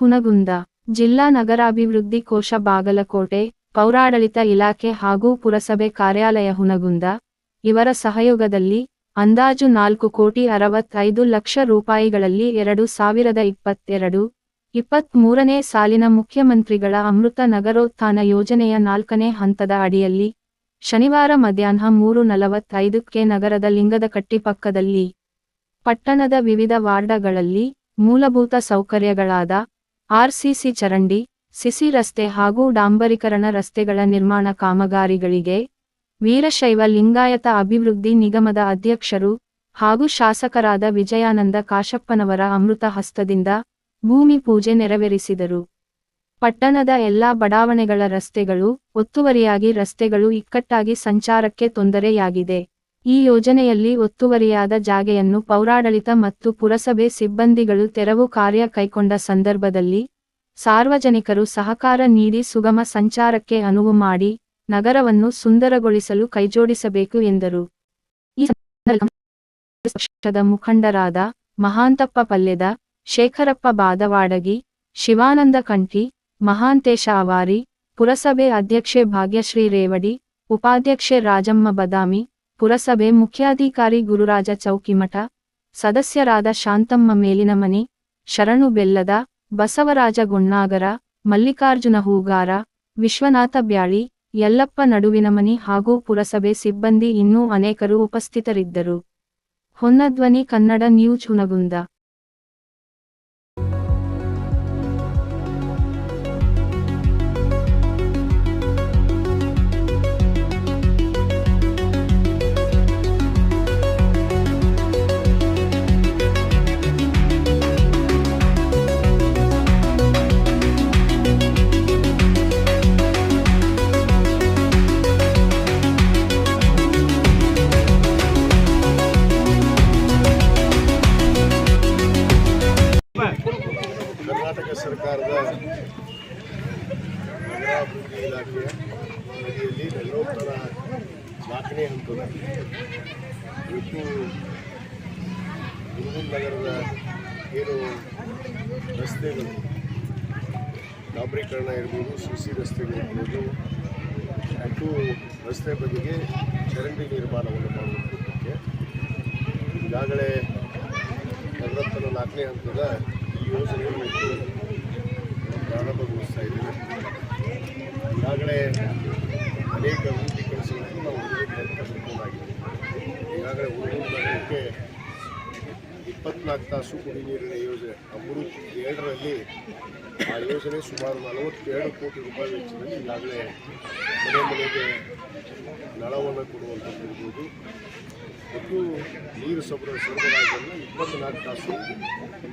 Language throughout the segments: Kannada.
ಹುನಗುಂದ, ಜಿಲ್ಲಾ ನಗರಾಭಿವೃದ್ಧಿ ಕೋಶ ಬಾಗಲಕೋಟೆ, ಪೌರಾಡಳಿತ ಇಲಾಖೆ ಹಾಗೂ ಪುರಸಭೆ ಕಾರ್ಯಾಲಯ ಹುನಗುಂದ, ಇವರ ಸಹಯೋಗದಲ್ಲಿ ಅಂದಾಜು ನಾಲ್ಕು ಕೋಟಿ ಅರವತ್ತೈದು ಲಕ್ಷ ರೂಪಾಯಿಗಳಲ್ಲಿ ಎರಡು ಸಾವಿರದ ಇಪ್ಪತ್ತೆರಡು, ಇಪ್ಪತ್ಮೂರನೇ ಸಾಲಿನ ಮುಖ್ಯಮಂತ್ರಿಗಳ ಅಮೃತ ನಗರೋತ್ಥಾನ ಯೋಜನೆಯ ನಾಲ್ಕನೇ ಹಂತದ ಅಡಿಯಲ್ಲಿ ಶನಿವಾರ ಮಧ್ಯಾಹ್ನ ಮೂರು ನಲವತ್ತೈದಕ್ಕೆ ನಗರದ ಲಿಂಗದಕಟ್ಟಿ ಪಕ್ಕದಲ್ಲಿ, ಪಟ್ಟಣದ ವಿವಿಧ ವಾರ್ಡಗಳಲ್ಲಿ ಮೂಲಭೂತ ಸೌಕರ್ಯಗಳಾದ ಆರ್ಸಿಸಿ ಚರಂಡಿ, ಸಿಸಿ ರಸ್ತೆ ಹಾಗೂ ಡಾಂಬರೀಕರಣ ರಸ್ತೆಗಳ ನಿರ್ಮಾಣ ಕಾಮಗಾರಿಗಳಿಗೆ ವೀರಶೈವ ಲಿಂಗಾಯತ ಅಭಿವೃದ್ಧಿ ನಿಗಮದ ಅಧ್ಯಕ್ಷರು ಹಾಗೂ ಶಾಸಕರಾದ ವಿಜಯಾನಂದ ಕಾಶಪ್ಪನವರ ಅಮೃತ ಹಸ್ತದಿಂದ ಭೂಮಿ ಪೂಜೆ ನೆರವೇರಿಸಿದರು. ಪಟ್ಟಣದ ಎಲ್ಲಾ ಬಡಾವಣೆಗಳ ರಸ್ತೆಗಳು ಒತ್ತುವರಿಯಾಗಿ ರಸ್ತೆಗಳು ಇಕ್ಕಟ್ಟಾಗಿ ಸಂಚಾರಕ್ಕೆ ತೊಂದರೆಯಾಗಿದೆ. ಈ ಯೋಜನೆಯಲ್ಲಿ ಒತ್ತುವರಿಯಾದ ಜಾಗೆಯನ್ನು ಪೌರಾಡಳಿತ ಮತ್ತು ಪುರಸಭೆ ಸಿಬ್ಬಂದಿಗಳು ತೆರವು ಕಾರ್ಯ ಕೈಗೊಂಡ ಸಂದರ್ಭದಲ್ಲಿ ಸಾರ್ವಜನಿಕರು ಸಹಕಾರ ನೀಡಿ ಸುಗಮ ಸಂಚಾರಕ್ಕೆ ಅನುವು ಮಾಡಿ ನಗರವನ್ನು ಸುಂದರಗೊಳಿಸಲು ಕೈಜೋಡಿಸಬೇಕು ಎಂದರು. ಈ ಪಕ್ಷದ ಮುಖಂಡರಾದ ಮಹಾಂತಪ್ಪ ಪಲ್ಯದ ಶೇಖರಪ್ಪ ಬಾದವಾಡಗಿ, ಶಿವಾನಂದ ಕಂಠಿ, ಮಹಾಂತೇಶ ಅವಾರಿ, ಪುರಸಭೆ ಅಧ್ಯಕ್ಷೆ ಭಾಗ್ಯಶ್ರೀ ರೇವಡಿ, ಉಪಾಧ್ಯಕ್ಷೆ ರಾಜಮ್ಮ ಬದಾಮಿ ಪುರಸಭೆ ಮುಖ್ಯಾಧಿಕಾರಿ ಗುರುರಾಜ ಚೌಕಿಮಠ, ಸದಸ್ಯರಾದ ಶಾಂತಮ್ಮ ಮೇಲಿನಮನಿ ಶರಣು ಬೆಲ್ಲದ, ಬಸವರಾಜ ಗುಣ್ಣಾಗರ, ಮಲ್ಲಿಕಾರ್ಜುನ ಹೂಗಾರ, ವಿಶ್ವನಾಥ ಬ್ಯಾಳಿ, ಯಲ್ಲಪ್ಪ ನಡುವಿನಮನಿ ಹಾಗೂ ಪುರಸಭೆ ಸಿಬ್ಬಂದಿ ಇನ್ನೂ ಅನೇಕರು ಉಪಸ್ಥಿತರಿದ್ದರು. ಹೊನ್ನಧ್ವನಿ ಕನ್ನಡ ನ್ಯೂಸ್ ಹುನಗುಂದ. ನಾಲ್ಕನೇ ಹಂತದ ಇವತ್ತು ಹುಡುಗನ್ ನಗರದ ಏನು ರಸ್ತೆಗಳು, ಡಾಬ್ರೀಕರಣ ಇರ್ಬೋದು, ಸಿ ಸಿ ರಸ್ತೆಗಳು ಇರ್ಬೋದು ಮತ್ತು ರಸ್ತೆ ಬದಿಗೆ ಚರಂಡಿ ನಿರ್ಮಾಣವನ್ನು ಮಾಡುವುದಕ್ಕೆ ಈಗಾಗಲೇ ನಲವತ್ತರ ನಾಲ್ಕನೇ ಹಂತದ ಈ ಯೋಜನೆಯನ್ನು ಪ್ರಾರಂಭಗೊಳಿಸ್ತಾ ಇದ್ದೀವಿ. ಈಗಾಗಲೇ ಅನೇಕ ಈಗಾಗಲೇ ಹುಡುಗರ ನಗರಕ್ಕೆ ಇಪ್ಪತ್ನಾಲ್ಕು ತಾಸು ಕುಡಿ ನೀರಿನ ಯೋಜನೆ ಅಮೃತ್ ಎರಡರಲ್ಲಿ ಆ ಯೋಜನೆ ಸುಮಾರು ನಲವತ್ತೆರಡು ಕೋಟಿ ರೂಪಾಯಿ ವೆಚ್ಚದಲ್ಲಿ ಈಗಾಗಲೇ ಮನೆ ಮನೆಗೆ ನಳವನ್ನು ಕೊಡುವಂಥದ್ದು ಇರ್ಬೋದು. ಮತ್ತು ನೀರು ಸರಬರಾಜು ಸರಬರಾಜನ್ನು ಇಪ್ಪತ್ನಾಲ್ಕು ತಾಸು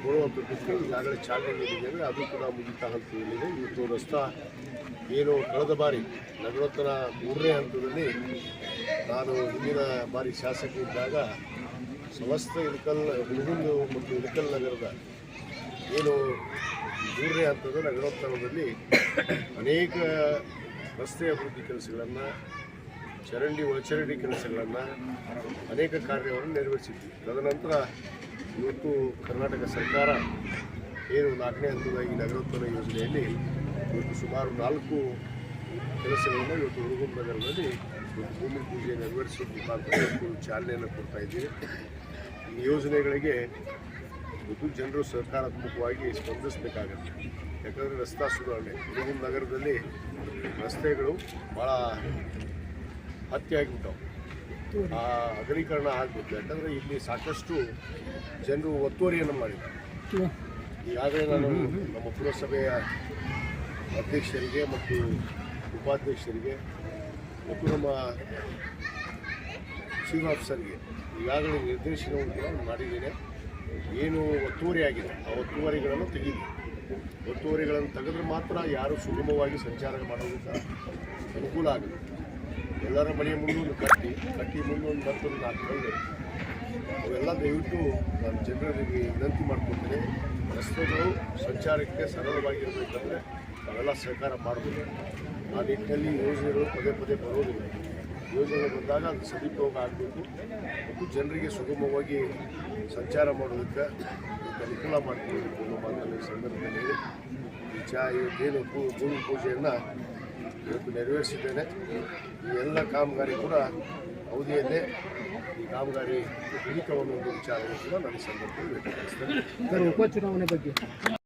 ಕೊಡುವಂಥದ್ದಕ್ಕೆ ಈಗಾಗಲೇ ಚಾಲನೆ ನೀಡಿದ್ದೇವೆ. ಅದು ಕೂಡ ಮುಗಿತಾ ಹಂತದಲ್ಲಿದೆ. ಇವತ್ತು ರಸ್ತಾ ಏನು ಕಳೆದ ಬಾರಿ ನಗರೋತ್ತರ ಮೂರನೇ ಹಂತದಲ್ಲಿ ನಾನು ಹಿಂದಿನ ಬಾರಿ ಶಾಸಕ ಇದ್ದಾಗ ಸಮಸ್ತ ಇಳಕಲ್ ಹುಡುಗುಂದು ಮತ್ತು ಇಳಕಲ್ ನಗರದ ಏನು ಮೂರನೇ ಹಂತದ ನಗರೋತ್ತರದಲ್ಲಿ ಅನೇಕ ರಸ್ತೆ ಅಭಿವೃದ್ಧಿ ಕೆಲಸಗಳನ್ನು, ಚರಂಡಿ ಒಳಚರಂಡಿ ಕೆಲಸಗಳನ್ನು ಅನೇಕ ಕಾರ್ಯವನ್ನು ನೆರವೇರಿಸಿದ್ವಿ. ತದನಂತರ ಇವತ್ತು ಕರ್ನಾಟಕ ಸರ್ಕಾರ ಏನು ನಾಲ್ಕನೇ ಹಂತದ ಈ ನಗರೋತ್ತರ ಯೋಜನೆಯಲ್ಲಿ ಇವತ್ತು ಸುಮಾರು ನಾಲ್ಕು ಕೆಲಸಗಳನ್ನು ಇವತ್ತು ಹುಡುಗನ ನಗರದಲ್ಲಿ ಇವತ್ತು ಭೂಮಿ ಪೂಜೆ ನೆರವೇರಿಸೋ ಮುಖಾಂತರ ಚಾಲನೆಯನ್ನು ಕೊಡ್ತಾ ಇದ್ದೀವಿ. ಈ ಯೋಜನೆಗಳಿಗೆ ಇವತ್ತು ಜನರು ಸರ್ಕಾರಾತ್ಮಕವಾಗಿ ಸ್ಪಂದಿಸಬೇಕಾಗತ್ತೆ. ಯಾಕಂದರೆ ರಸ್ತಾ ಸುಧಾರಣೆ. ಹುಡುಗನ ನಗರದಲ್ಲಿ ರಸ್ತೆಗಳು ಭಾಳ ಹತ್ಯೆಯಾಗಿಬಿಟ್ಟವು ಆ ಅಗಲೀಕರಣ ಆಗಬೇಕು ಯಾಕಂದರೆ ಇಲ್ಲಿ ಸಾಕಷ್ಟು ಜನರು ಒತ್ತುವರಿಯನ್ನು ಮಾಡಿದ್ದಾರೆ ಈಗಾಗಲೇ ನಾನು ನಮ್ಮ ಪುರಸಭೆಯ ಅಧ್ಯಕ್ಷರಿಗೆ ಮತ್ತು ಉಪಾಧ್ಯಕ್ಷರಿಗೆ ಮತ್ತು ನಮ್ಮ ಚೀಫ್ ಆಫೀಸರ್ಗೆ ಈಗಾಗಲೇ ನಿರ್ದೇಶನವನ್ನು ನಾನು ಮಾಡಿದ್ದೇನೆ. ಏನು ಒತ್ತುವರಿ ಆಗಿದೆ, ಆ ಒತ್ತುವರಿಗಳನ್ನು ತೆಗೀಲಿ ಒತ್ತುವರಿಗಳನ್ನು ತೆಗೆದ್ರೆ ಮಾತ್ರ ಯಾರು ಸುಗಮವಾಗಿ ಸಂಚಾರ ಮಾಡೋದಕ್ಕೆ ಅನುಕೂಲ ಆಗುತ್ತೆ. ಎಲ್ಲರ ಮನೆಯ ಮುಂದೆ ಒಂದು ಕಟ್ಟಿ ಕಟ್ಟಿ ಮುಂದೆ ಒಂದು ಮತ್ತೊಂದು ನಾಲ್ಕು ಅವೆಲ್ಲ ದಯವಿಟ್ಟು ನಾನು ಜನರಿಗೆ ವಿನಂತಿ ಮಾಡ್ಕೊಳ್ತೇನೆ. ರಸ್ತೆಗಳು ಸಂಚಾರಕ್ಕೆ ಸರಳವಾಗಿರಬೇಕಂದ್ರೆ ನಾವೆಲ್ಲ ಸಹಕಾರ ಮಾಡಬೇಕು ಆ ನಿಟ್ಟಿನಲ್ಲಿ ಯೋಜನೆಗಳು ಪದೇ ಪದೇ ಬರೋದಿಲ್ಲ ಯೋಜನೆ ಬಂದಾಗ ಅದು ಸದುಪಯೋಗ ಆಗಬೇಕು. ಮತ್ತು ಜನರಿಗೆ ಸುಗಮವಾಗಿ ಸಂಚಾರ ಮಾಡೋದಕ್ಕೆ ಅನುಕೂಲ ಮಾಡಿಕೊಳ್ಬೇಕು ಅನ್ನೋ ಸಂದರ್ಭದಲ್ಲಿ ಚಾ ಏನು ಭೂಮಿ ಪೂಜೆಯನ್ನು ಇವತ್ತು ನೆರವೇರಿಸಿದ್ದೇನೆ. ಈ ಎಲ್ಲ ಕಾಮಗಾರಿ ಕೂಡ ಅವಧಿಯಲ್ಲೇ ಈ ಕಾಮಗಾರಿ ಮುಗಿತವನ್ನು ಒಂದು ವಿಚಾರವನ್ನು ಕೂಡ ನಾನು ಸಂದರ್ಭದಲ್ಲಿ ವ್ಯಕ್ತಪಡಿಸ್ತೇನೆ. ಉಪಚುನಾವಣೆ ಬಗ್ಗೆ.